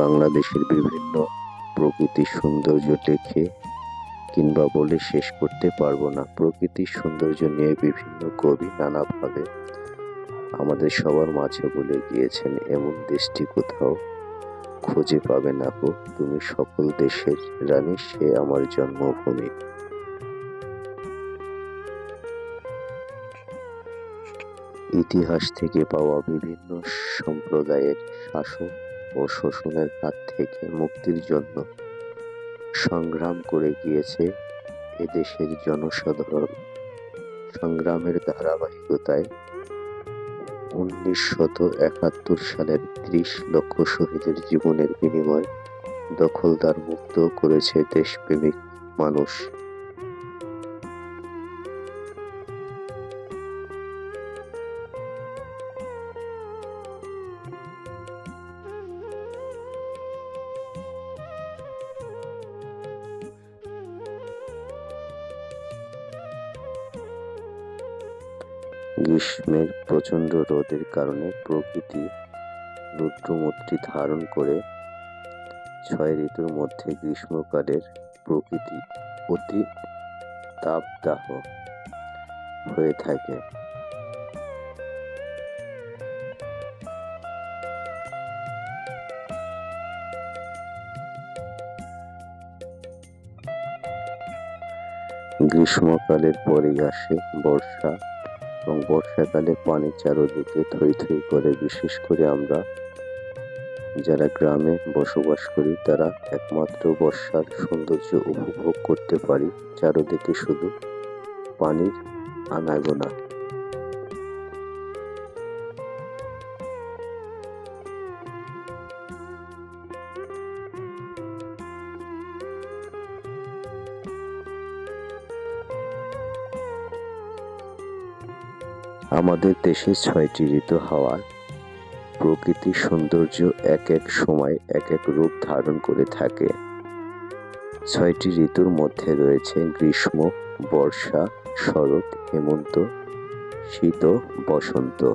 বাংলাদেশের বিভিন্ন প্রকৃতির সৌন্দর্য দেখে কিংবা বলে শেষ করতে পারব না। প্রকৃতির সৌন্দর্য নিয়ে বিভিন্ন কবি নানাভাবে আমাদের সবার মাঝে বলে গিয়েছেন, এমন দেশটি কোথাও খুঁজে পাবে না গো। তুমি সকল দেশের রানী, সে আমার জন্মভূমি। ইতিহাস থেকে পাওয়া বিভিন্ন সম্প্রদায়ের শাসন ও শোষণের হাত থেকে মুক্তির জন্য সংগ্রাম করে গিয়েছে এদেশের জনসাধারণ। সংগ্রামের ধারাবাহিকতায় উনিশশত একাত্তর সালের ত্রিশ লক্ষ শহীদের জীবনের বিনিময় দখলদার মুক্ত করেছে দেশপ্রেমিক মানুষ। গ্রীষ্মের প্রচণ্ড রোদের কারণে প্রকৃতি রুদ্রমূর্তি ধারণ করে ছয় ঋতুর মধ্যে গ্রীষ্মকালের প্রকৃতি অতি তাপদাহ হয়ে থাকে। গ্রীষ্মকালের পরেই আসে বর্ষা। এবং বর্ষাকালে পানি চারোদিকে থই থই করে, বিশেষ করে আমরা যারা গ্রামে বসবাস করি, তারা একমাত্র বর্ষার সৌন্দর্য উপভোগ করতে পারি। চারোদিকে শুধু পানির আনাগোনা। আমাদের দেশে ছয়টি ঋতু হওয়ার। প্রকৃতির সৌন্দর্য এক এক সময় এক এক রূপ ধারণ করে থাকে। ছয়টি ঋতুর মধ্যে রয়েছে গ্রীষ্ম, বর্ষা, শরৎ, হেমন্ত, শীত বসন্ত।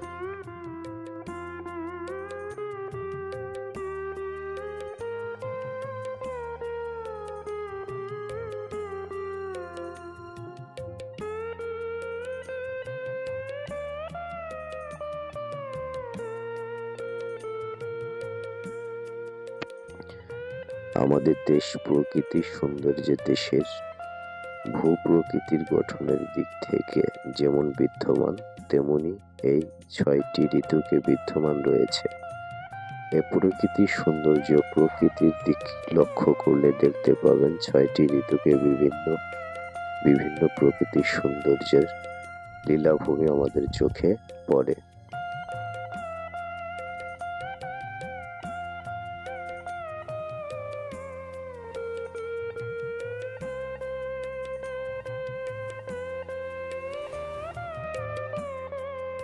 আমাদের দেশ প্রকৃতির সৌন্দর্যে দেশের, ভূপ্রকৃতির গঠনের দিক থেকে যেমন বিদ্যমান, তেমনি এই ছয়টি ঋতুকে বিদ্যমান রয়েছে। এ প্রকৃতির সৌন্দর্য প্রকৃতির দিক লক্ষ্য করলে দেখতে পাবেন ছয়টি ঋতুকে বিভিন্ন বিভিন্ন প্রকৃতির সৌন্দর্যের লীলাভূমি আমাদের চোখে পড়ে।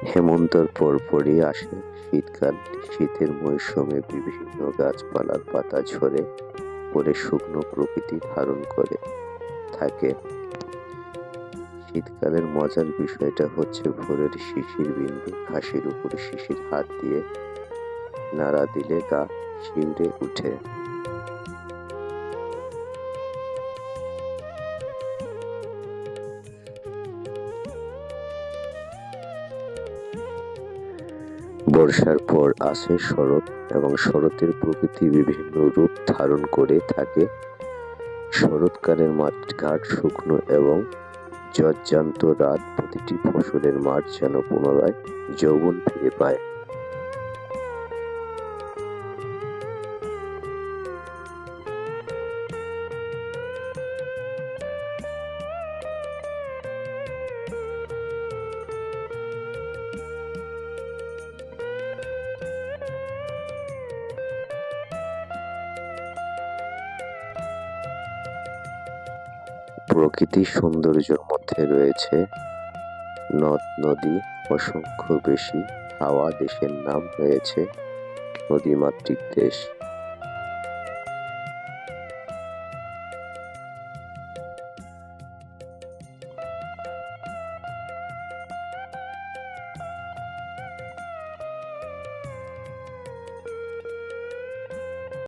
হেমন্তর পরপরই আসে। শীতকাল, শীতের মৌসুমে বিভিন্ন গাছপালার পাতা ঝরে পরে শুকনো প্রকৃতি ধারণ করে, থাকে। শীতকালের মজার বিষয়টা হচ্ছে ভোরের শিশির বিন্দু। ঘাসের উপরে শিশির হাত দিয়ে নাড়া দিলে গা শিউরে উঠে। বর্ষার পর আসে শরৎ এবং শরতের প্রকৃতি বিভিন্ন রূপ ধারণ করে থাকে। শরৎকালের মাঠঘাট শুকনো এবং জর্জান্ত রাত প্রতিটি ফসলের মাঠ যেন পুনরায় যৌবন ফিরে পায়। প্রকৃতির সৌন্দর্যের মধ্যে রয়েছে নদ নদী অসংখ্য বেশি হাওয়া দেশের নাম হয়েছে নদীমাতৃক দেশ।